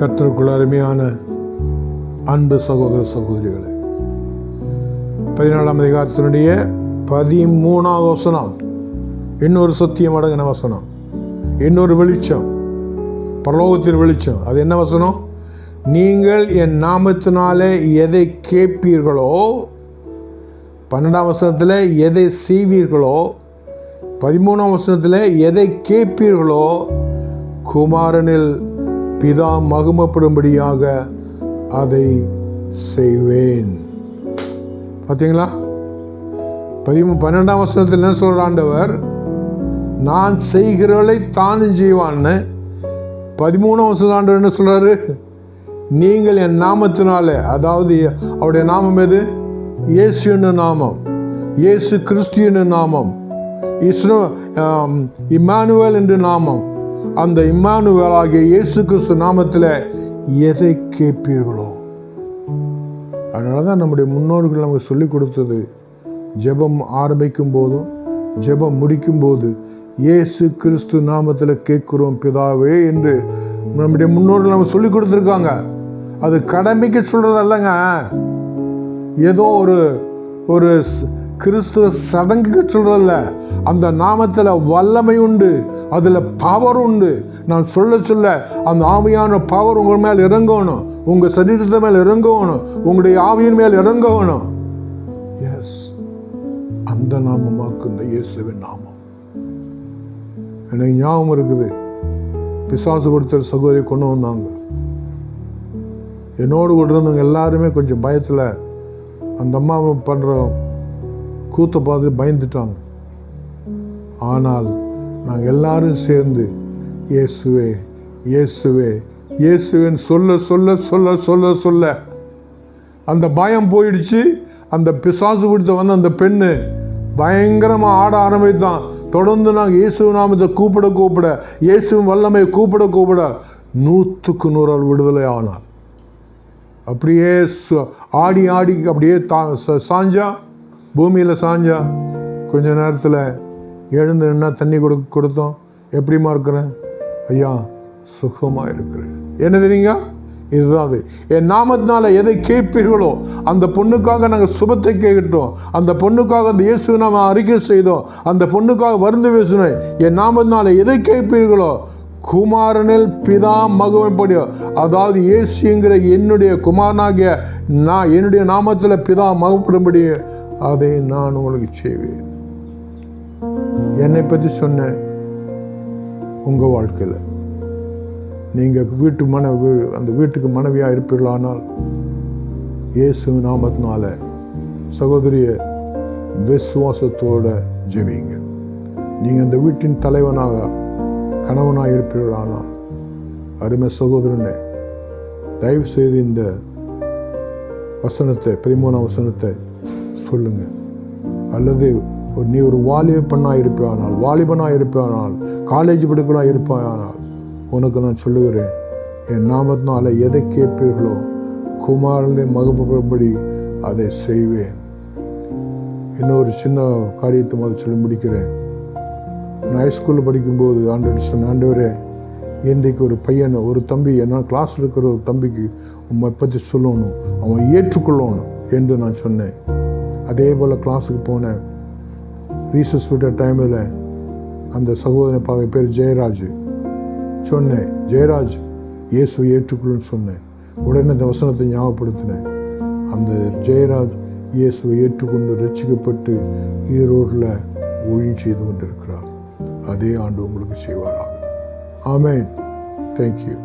கர்த்தருக்குள் அருமையான அன்பு சகோதர சகோதரிகளே பதினாலாம் அதிகாரத்தினுடைய பதிமூணாவது வசனம். இன்னொரு சத்தியம் அடங்கின வசனம்? இன்னொரு வெளிச்சம். பரலோகத்தில் வெளிச்சம். அது என்ன வசனம்? நீங்கள் என் நாமத்தினாலே எதை கேட்பீர்களோ பன்னெண்டாம் வசனத்தில் எதை செய்வீர்களோ பதிமூணாம் வசனத்தில் எதை கேட்பீர்களோ குமாரனில் பிதா மகுமப்படும்படியாக அதை செய்வேன். பார்த்தீங்களா பதிமூ பன்னெண்டாம் வசனத்தில் என்ன சொல்கிற ஆண்டவர்? நான் செய்கிறவளை தானும் செய்வான்னு. பதிமூணாம் வசனம் ஆண்டவர் என்ன சொல்கிறாரு நீங்கள் என் நாமத்தினால அதாவது அவருடைய நாமம் எது? இயேசு என்ன நாமம் இயேசு கிறிஸ்து என்ன நாமம் இஸ்ரோ இமானுவல் என்று நாமம் அந்த இம்மானுவேலாகிய இயேசு கிறிஸ்து நாமத்தில் எதை கேட்பீர்களோ? அதனால தான் நம்முடைய முன்னோர்கள் நமக்கு சொல்லிக் கொடுத்தது ஜெபம் ஆரம்பிக்கும் போதும் ஜெபம் முடிக்கும் போது இயேசு கிறிஸ்து நாமத்தில் கேட்குறோம் பிதாவே என்று நம்முடைய முன்னோர்கள் நம்ம சொல்லி கொடுத்துருக்காங்க. அது கடமைக்கு சொல்கிறது அல்லங்க. ஏதோ ஒரு ஒரு கிறிஸ்துவ சடங்குக்கு சொல்கிறதில்ல அந்த நாமத்தில் வல்லமை உண்டு அதில் பவர் உண்டு. நான் சொல்ல சொல்ல அந்த ஆவியான பவர் உங்கள் மேல் இறங்கணும் உங்கள் சரீரத்தை மேல் இறங்கணும் உங்களுடைய ஆவியின் மேல் இறங்கணும். எஸ் அந்த நாமமாக்கு இந்த இயேசுவின் நாமம். எனக்கு ஞாபகம் இருக்குது பிசாசு கொடுத்த சகோதரி கொண்டு வந்தாங்க. என்னோடு கூட இருந்தவங்க எல்லாருமே கொஞ்சம் பயத்தில் அந்த அம்மா பண்ணுற கூத்தை பார்த்து பயந்துட்டாங்க. ஆனால் நாங்கள் எல்லாரும் சேர்ந்து இயேசுவே இயேசுவே இயேசுவேன்னு சொல்ல சொல்ல சொல்ல சொல்ல சொல்ல. அந்த பயம் போயிடுச்சு. அந்த பிசாசு கொடுத்த வந்து அந்த பெண்ணு பயங்கரமாக ஆட ஆரம்பித்தான். தொடர்ந்து நாங்கள் இயேசு நாமத்தை கூப்பிட கூப்பிட இயேசுவின் வல்லமை கூப்பிட கூப்பிட நூற்றுக்கு நூறால் விடுதலை ஆனார். அப்படியே ஆடி ஆடி அப்படியே தா ச- சாஞ்சா பூமியில் சாஞ்சா கொஞ்ச நேரத்தில் எழுந்து நின்னா தண்ணி கொடு கொடுத்தோம். எப்படிமா இருக்கிறேன்? ஐயா சுகமாக இருக்கிறேன். என்ன தெரியுங்க இதுதான் அது. என் நாமத்தினால எதை கேட்பீர்களோ அந்த பொண்ணுக்காக நாங்கள் சுபத்தை கேட்கட்டும் அந்த பொண்ணுக்காக அந்த இயேசுவை நாம அறிக்கை செய்தோம். அந்த பொண்ணுக்காக வருந்து பேசினோம் என் நாமத்தினால எதை கேட்பீர்களோ குமாரனில் பிதா மகமைப்படியோ அதாவது இயேசுங்கிற என்னுடைய குமாரனாகிய நான் என்னுடைய நாமத்தில் பிதா மகப்படும்படி அதை நான் உங்களுக்கு செய்வேன். என்னை பற்றி சொன்னேன் உங்கள் வாழ்க்கையில். நீங்கள் வீட்டு மனைவி அந்த வீட்டுக்கு மனைவியாக இருப்பீர்களானால் இயேசு நாமத்தினால சகோதரிய விசுவாசத்தோட ஜெபிங்க. நீங்கள் அந்த வீட்டின் தலைவனாக கணவனாக இருப்பீர்களானால் அருமை சகோதரனே தயவு செய்து இந்த வசனத்தை பதிமூணாம் வசனத்தை சொல்லுங்கள் அல்லது நீ ஒரு வாலிபனாக இருப்பானால் வாலிபனாக இருப்பானால் காலேஜ் படிக்கலாக இருப்பானால் உனக்கு நான் சொல்லுகிறேன் என் நாமத்தினால எதை கேட்பீர்களோ குமாரனை மகப்படி அதை செய்வேன். இன்னொரு சின்ன காரியத்தை முதல் சொல்லி முடிக்கிறேன். நான் ஹைஸ்கூலில் படிக்கும்போது ஆண்டு சொன்ன ஆண்டவரே இன்றைக்கு ஒரு பையன் ஒரு தம்பி என்ன கிளாஸில் இருக்கிற ஒரு தம்பிக்கு உண்மை பற்றி சொல்லணும் அவன் ஏற்றுக்கொள்ளணும் என்று நான் சொன்னேன். அதே போல் கிளாஸுக்கு போனேன் ரீசஸ் விட்ட டைமில் அந்த சகோதரனை பார்க்க பேர் ஜெயராஜ் சொன்னேன் ஜெயராஜ் இயேசு ஏற்றுக்கொள்ளுன்னு சொன்னேன். உடனே அந்த வசனத்தை ஞாபகப்படுத்தினேன். அந்த ஜெயராஜ் இயேசுவை ஏற்றுக்கொண்டு ரட்சிக்கப்பட்டு ஈரோட்டில் ஊழியம் செய்து கொண்டிருக்கிறார். அதே ஆண்டு உங்களுக்கு செய்வாராம். ஆமேன். தேங்க்யூ